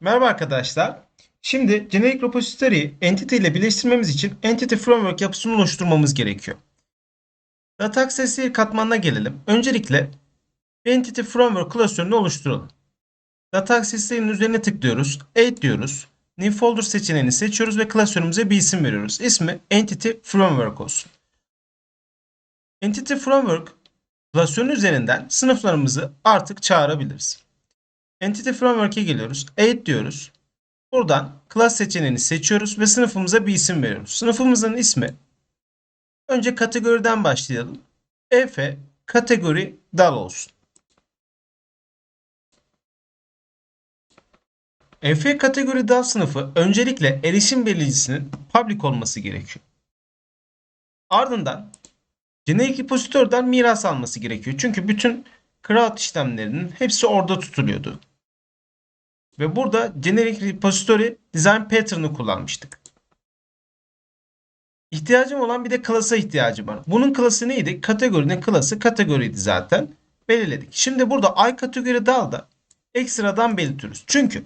Merhaba arkadaşlar. Şimdi generic repository'yi entity ile birleştirmemiz için entity framework yapısını oluşturmamız gerekiyor. Data Access katmanına gelelim. Öncelikle entity framework klasörünü oluşturalım. Data Access üzerine tıklıyoruz. Add diyoruz. New Folder seçeneğini seçiyoruz ve klasörümüze bir isim veriyoruz. İsmi Entity Framework olsun. Entity Framework klasörün üzerinden sınıflarımızı artık çağırabiliriz. Entity Framework'e geliyoruz. Add diyoruz. Buradan class seçeneğini seçiyoruz ve sınıfımıza bir isim veriyoruz. Sınıfımızın ismi önce kategoriden başlayalım. Efe kategori dal olsun. Efe kategori dal sınıfı öncelikle erişim belirleyicisinin public olması gerekiyor. Ardından generic repositörden miras alması gerekiyor. Çünkü bütün crowd işlemlerinin hepsi orada tutuluyordu. Ve burada generic repository design pattern'ı kullanmıştık. İhtiyacım olan bir de class'a ihtiyacım var. Bunun class'ı neydi? Kategorinin class'ı kategoriydi zaten. Belirledik. Şimdi burada i kategori dalda ekstradan belirtiyoruz. Çünkü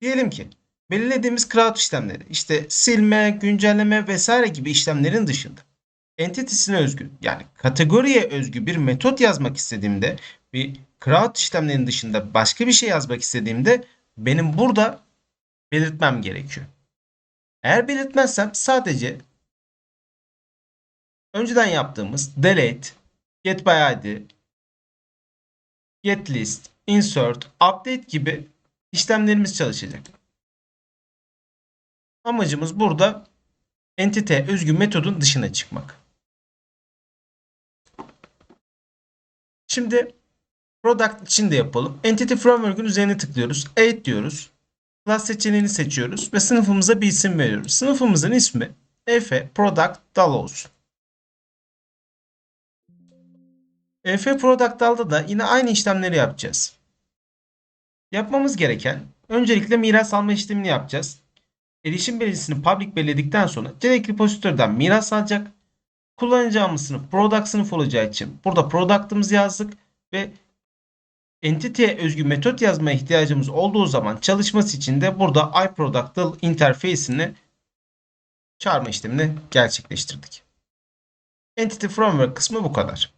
diyelim ki belirlediğimiz crowd işlemleri işte silme, güncelleme vesaire gibi işlemlerin dışında entitesine özgü yani kategoriye özgü bir metot yazmak istediğimde bir crowd işlemlerinin dışında başka bir şey yazmak istediğimde benim burada belirtmem gerekiyor. Eğer belirtmezsem sadece önceden yaptığımız delete, get by id, get list, insert, update gibi işlemlerimiz çalışacak. Amacımız burada entite özgü metodun dışına çıkmak. Şimdi product için de yapalım. Entity Framework'ün üzerine tıklıyoruz. Add diyoruz. Class seçeneğini seçiyoruz ve sınıfımıza bir isim veriyoruz. Sınıfımızın ismi Efe Product Dal olsun. Efe Product Dal'da da yine aynı işlemleri yapacağız. Yapmamız gereken öncelikle miras alma işlemini yapacağız. Erişim belirtisini public belirledikten sonra generic repository'den miras alacak. Kullanacağımız sınıf product sınıf olacağı için burada product'ımızı yazdık ve entity'ye özgü metot yazmaya ihtiyacımız olduğu zaman çalışması için de burada iProductal interface'ini çağırma işlemini gerçekleştirdik. Entity Framework kısmı bu kadar.